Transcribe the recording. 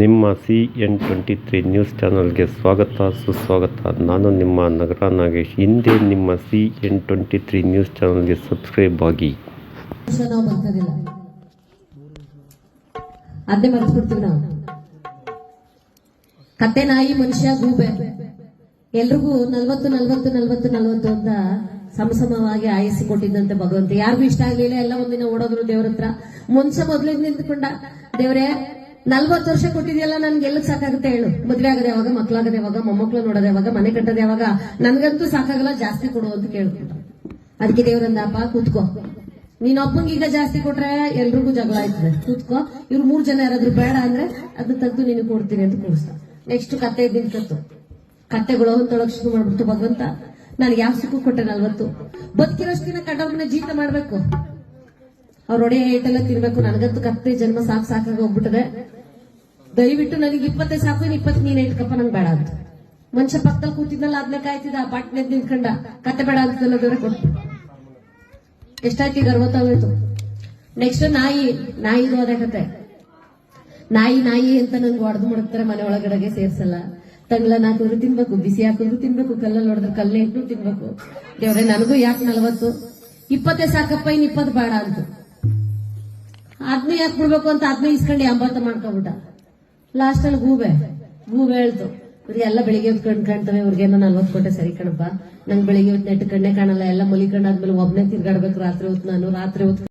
ನಿಮ್ಮ C N twenty three news ಚಾನಲ್ಗೆ ಸ್ವಾಗತ, ಸುಸ್ವಾಗತ. ನಾನು ನಿಮ್ಮ ನಗರ ನಾಗೇಶ್. ಹಿಂದೆ ನಿಮ್ಮ C N twenty three news ಚಾನಲ್ಗೆ ಸಬ್ಸ್ಕ್ರೈಬ್ ಆಗಿ. ಅದೇ ನಾವು. ಕತ್ತೆ ನಾಯಿ, ಮನುಷ್ಯ, ಗೂಬೆ. ಎಲ್ರಿಗೂ ನಲ್ವತ್ತು ನಲ್ವತ್ತು ನಲ್ವತ್ತು ನಲ್ವತ್ತು ಅಂತ ಸಮಸಮವಾಗಿ ಆಯಿಸಿ ಕೊಟ್ಟಿದ್ದಂತೆ ಭಗವಂತ. ಯಾರಿಗೂ ಇಷ್ಟ ಆಗ್ಲಿಲ್ಲ ಎಲ್ಲ ಒಂದಿನ ಓಡೋದ್ರು ದೇವ್ರ ಹತ್ರ ಮುಂಚೆ ಮೊದಲಿಂದ ನಿಂತ್ಕೊಂಡ ದೇವ್ರೇ ನಲ್ವತ್ತು ವರ್ಷ ಕೊಟ್ಟಿದ್ಯಲ್ಲ, ನನ್ಗೆ ಎಲ್ಲ ಸಾಕಾಗುತ್ತೆ ಹೇಳು? ಮದ್ವೆ ಆಗದೆ ಯಾವಾಗ ಮಕ್ಳಾಗದೆ ಯಾವಾಗ ಮೊಮ್ಮಕ್ಳು ನೋಡೋದು ಯಾವಾಗ, ಮನೆ ಕಟ್ಟೋದು ಯಾವಾಗ? ನನ್ಗಂತೂ ಸಾಕಾಗಲ್ಲ, ಜಾಸ್ತಿ ಕೊಡು ಅಂತ ಕೇಳ್ಕೊಂಡ ಅದಕ್ಕೆ ದೇವರಂದಪ್ಪ ಕೂತ್ಕೋ. ನೀನ್ ಈಗ ಜಾಸ್ತಿ ಕೊಟ್ರೆ ಎಲ್ರಿಗೂ ಜಗಳ ಆಯ್ತದೆ. ಕೂತ್ಕೋ. ಇವ್ರು ಮೂರ್ ಜನ ಯಾರಾದ್ರೂ ಬೇಡ ಅಂದ್ರೆ ಅದನ್ನ ತಗ್ದು ನೀನು ಕೊಡ್ತೀನಿ ಅಂತ ಕೂಡಿಸ್ತ ನೆಕ್ಸ್ಟ್ ಕತ್ತೆ ಕತೆಗಳು ಕತ್ತೆಗಳು ತೊಳಗ್ ಶುರು ಮಾಡ್ಬಿಡ್ತು ಭಗವಂತ. ನಾನು ಯಾವ ಸುಖ ಕೊಟ್ಟೆ ನಲ್ವತ್ತು? ಬದುಕಿರೋಷ್ಟು ದಿನ ಕಡವ್ರನ್ನ ಜೀತ ಮಾಡ್ಬೇಕು. ಅವ್ರ ಒಡೆಯ ಏಟೆಲ್ಲ ತಿನ್ಬೇಕು. ನನಗಂತೂ ಕತ್ತೆ ಜನ್ಮ ಸಾಕು ಸಾಕಾಗ ಹೋಗ್ಬಿಟ್ಟದೆ. ದಯವಿಟ್ಟು ನನಗೆ ಇಪ್ಪತ್ತೈದು ಸಾಕು, ಇನ್ನು ಇಪ್ಪತ್ತು ನೀನ್ ಇಟ್ಕಪ್ಪ ನಂಗೆ ಬೇಡ ಅಂತ. ಮನುಷ್ಯ ಪಕ್ಕದಲ್ಲಿ ಕೂತಿದ್ನಲ್ಲ ಅದನ್ನ ಕಾಯ್ತಿದ್ದ, ಆ ಪಾಟ್ನೆ ನಿಂತ್ಕೊಂಡ. ಕತೆ ಬೇಡ ಅಂತಲ್ಲ ದೇವ್ರೆ ಕೊಟ್ಟು ಎಷ್ಟಾಯ್ತು ಈಗ ಅರವತ್ತಾಗೋಯ್ತು ನೆಕ್ಸ್ಟ್ ನಾಯಿ ನಾಯಿದು ಅದೇ ಕತೆ. ನಾಯಿ ನಾಯಿ ಅಂತ ನಂಗೆ ಹೊಡೆದು ಮಾಡ್ತಾರೆ ಮನೆ ಒಳಗಡೆಗೆ ಸೇರ್ಸಲ್ಲ. ತಂಗ್ಲ ಹಾಕಿದ್ರು ತಿನ್ಬೇಕು, ಬಿಸಿ ಹಾಕಿದ್ರು ತಿನ್ಬೇಕು, ಕಲ್ಲಲ್ಲಿ ಹೊಡೆದ್ರೆ ಕಲ್ಲೇ ಇಟ್ಟು ತಿನ್ಬೇಕು. ದೇವ್ರೆ, ನನಗೂ ಯಾಕೆ ನಲ್ವತ್ತು? ಇಪ್ಪತ್ತೇ ಸಾಕಪ್ಪ ಇನ್ ಇಪ್ಪತ್ತು ಬೇಡ ಅಂತ. ಅದ್ನ ಯಾಕೆ ಬಿಡ್ಬೇಕು ಅಂತ ಅದ್ನೇ ಇಸ್ಕೊಂಡು ಅಂಬಾತ ಮಾಡ್ಕೊಬಿಟ್ಟ. ಲಾಸ್ಟ್ ಅಲ್ಲಿ ಗೂಬೆ. ಗೂಬೆ ಹೇಳ್ತು. ಇವ್ರಿಗೆ ಎಲ್ಲ ಬೆಳಿಗ್ಗೆ ಹೊತ್ತು ಕಣ್ ಕಾಣ್ತವೆ ಇವ್ರಿಗೇನೋ ನಲ್ವತ್ತು ಕೋಟೆ ಸರಿ ಕಣಪ್ಪ. ನಂಗೆ ಬೆಳಿಗ್ಗೆ ಹೊತ್ತು ನೆಟ್ಟು ಕಣ್ಣೆ ಕಾಣಲ್ಲ, ಎಲ್ಲ ಮಲಿಕೊಂಡಾದ್ಮೇಲೆ ಒಬ್ನೇ ತಿರ್ಗಾಡ್ಬೇಕು ರಾತ್ರಿ ಹೊತ್ತು ನಾನು, ರಾತ್ರಿ ಹೊತ್ತು